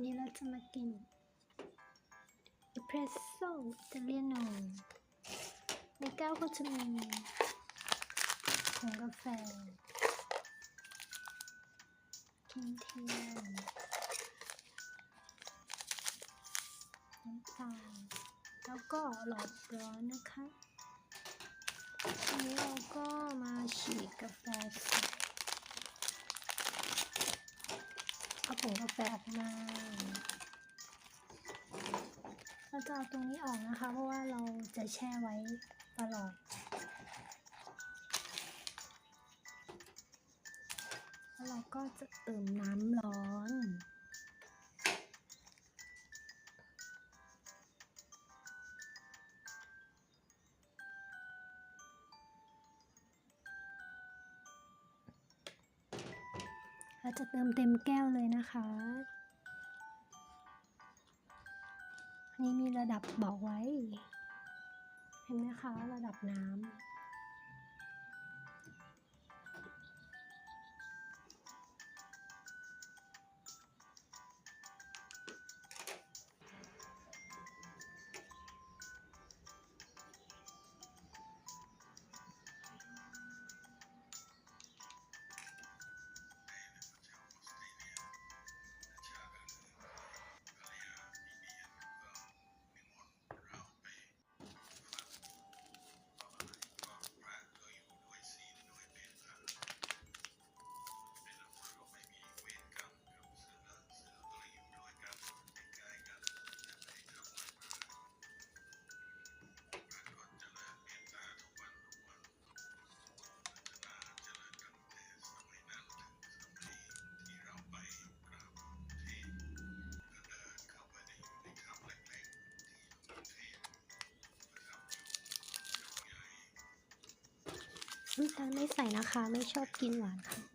นี่เราจะมากินเอสเพรสโซ่อิตาเลียโนในแก้วก็จะมีผงกาแฟครีมเทียมน้ำตาลแล้วก็หลอดร้อนนะคะทีนี้เราก็มาฉีกกาแฟใส่เอาผ งกาแฟออกมาเราจะเอาตรงนี้ออกนะคะ เพราะว่าเราจะแช่ไว้ตลอด แล้วเราก็จะเติมน้ำร้อน เราจะเติมเต็มแก้วเลยนะคะอันนี้มีระดับบอกไว้ เห็นไหมคะ ระดับน้ำ น้ำตาลไม่ใส่นะคะ ไม่ชอบกินหวานค่ะ